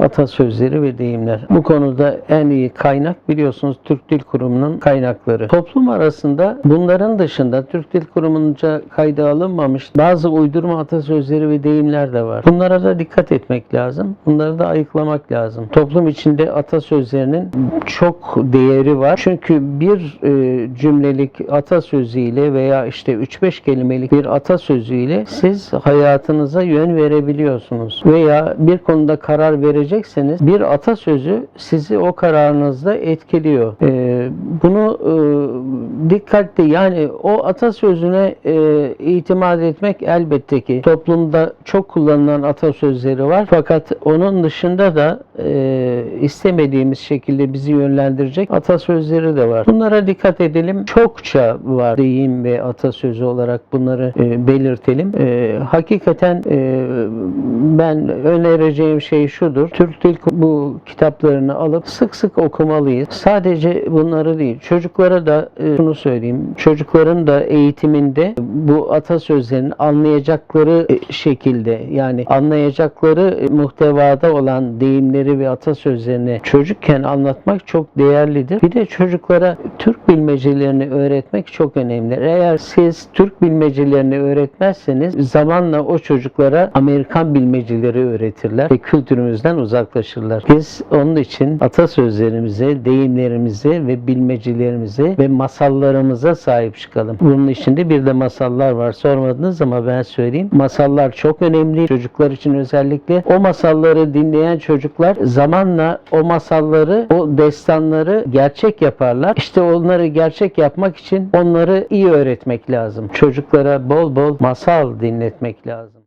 Atasözleri ve deyimler. Bu konuda en iyi kaynak biliyorsunuz Türk Dil Kurumu'nun kaynakları. Toplum arasında bunların dışında Türk Dil Kurumu'nca kayda alınmamış bazı uydurma atasözleri ve deyimler de var. Bunlara da dikkat etmek lazım. Bunları da ayıklamak lazım. Toplum içinde atasözlerinin çok değeri var. Çünkü bir e, cümlelik atasözüyle veya işte 3-5 kelimelik bir atasözüyle siz hayatınıza yön verebiliyorsunuz. Veya bir konuda karar verecekseniz bir atasözü sizi o kararınızda etkiliyor. E, bunu e, dikkatli yani o atasözüne e, itimat etmek elbette ki toplumda çok kullanılan atasözleri var. Fakat onun dışında da e, istemediğimiz şekilde bizi yönlendirecek atasözleri de var. Bunlara dikkat edelim. Çokça var deyim ve atasözü olarak bunları e, belirtelim. E, hakikaten e, ben önereceğim şey şudur. Türk Dil bu kitaplarını alıp sık sık okumalıyız. Sadece bunları değil. Çocuklara da e, şunu söyleyeyim. Çocukların da eğitiminde bu atasözlerini anlayacakları e, şekilde yani anlayacakları e, muhtevada olan deyimleri ve atasözlerini çocukken anlatmak çok değerlidir. Bir de çocuklara Türk bilmecelerini öğretmek çok önemli. Eğer siz Türk bilmecelerini öğretmezseniz zamanla o çocuklara Amerikan bilmeceleri öğretirler ve kültürümüzden uzaklaşırlar. Biz onun için atasözlerimize, deyimlerimize ve bilmecelerimize ve masallarımıza sahip çıkalım. Bunun içinde bir de masallar var. Sormadınız ama ben söyleyeyim. Masallar çok önemli. Çocuklar için özellikle o masalları dinleyen çocuklar zamanla o masalları, o destanları gerçek yaparlar. İşte onları gerçek yapmak için onları iyi öğretmek lazım. Çocuklara bol bol masal dinletmek lazım.